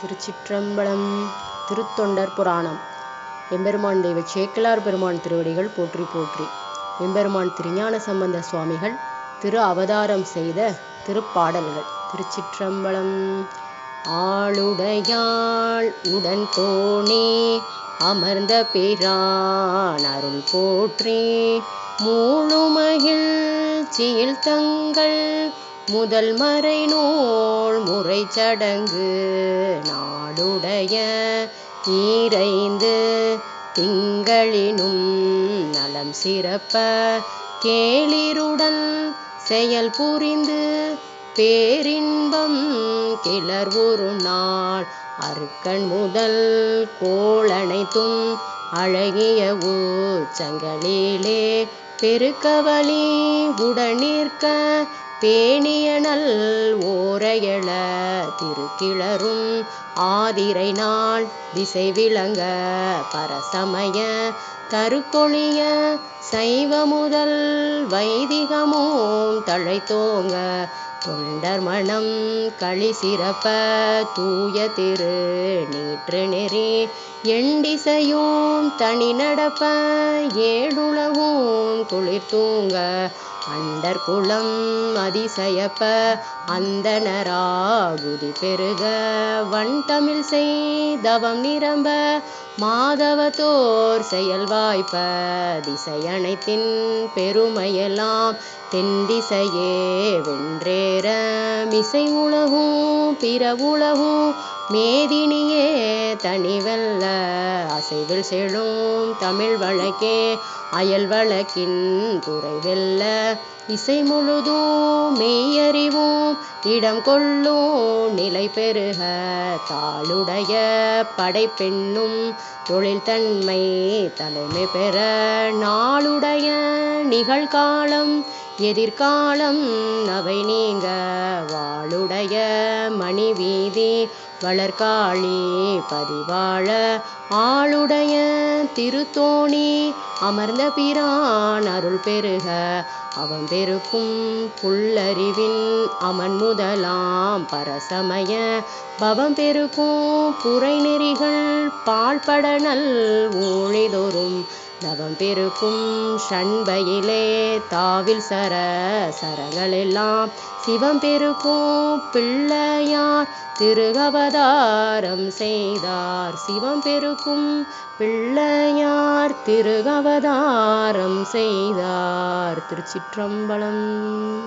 திருச்சிற்றம்பலம் திருத்தொண்டர் புராணம். எம்பெருமான் தெய்வ சேக்கிலார் பெருமான் திருவடிகள் போற்றி போற்றி. எம்பெருமான் திருஞான சம்பந்த சுவாமிகள் திரு அவதாரம் செய்த திருப்பாடல்கள். திருச்சிற்றம்பலம் ஆளுடையாள் உடன் தோணி அமர்ந்த பிரான் அருள் போற்றி. மூழுமகிழ்ச்சியில் தங்கள் முதல் மறை நூல் முறை சடங்கு நாடுடைய ஈரைந்து திங்களினும் நலம் சிறப்ப கேளிருடன் செயல் புரிந்து பேரின்பம் ஒரு நாள் அருக்கண் முதல் கோளனைத்தும் அழகிய ஊச்சங்களிலே பெருக்கவலி உடனிற்க பேணியனல் ஓரையள திருக்கிளரும் ஆதிரை நாள் திசை விளங்க பரசமய கருக்கொழிய சைவ முதல் வைதிகமும் தழைத்தோங்க தொண்டர் மனம் களி சிறப்ப தூய திரு நீற்று நெறி எண்டிசையும் தனி நடப்ப ஏழுலகும் குளிர் தூங்க அண்டர் குளம் அதிசயப்ப அந்தனராகுதி பெருக வன் தமிழ் செய்தவம் நிரம்ப மாதவத்தோர் செயல் வாய்ப்ப திசையனைத்தின் பெருமையெல்லாம் தென்திசையே வென்றேற மிசை உலகும் பிற உலகும் மேதினியே தனிவல்ல அசைவில் செழும் தமிழ் வழக்கே அயல் வழக்கின் துறை வெல்ல இசை முழுதும் மெய்யறிவும் இடம் கொள்ளும் நிலை பெருக தாளுடைய படைப்பெண்ணும் தொழில் தன்மை தலைமை பெற நாளுடைய நிகழ்காலம் எதிர்காலம் அவை நீங்க வாளுடைய மணி வீதி வளர்காளி பதிவாழ ஆளுடைய திருத்தோணி அமர்ந்த பிரான் அருள் பெருக. அவன் பெருக்கும் புல்லறிவின் அமன் முதலாம் பரசமய. பவம் பெருக்கும் புரை நெறிகள் பால்படனல் ஊழிதொரும். தவம் பெருக்கும் ஷண்பையிலே தாவில் சர சரங்களெல்லாம் சிவம் பெருக்கும் பிள்ளையார் திருகவதாரம் செய்தார். சிவம் பெருக்கும் பிள்ளையார் திருகவதாரம் செய்தார். திருச்சிற்றம்பலம்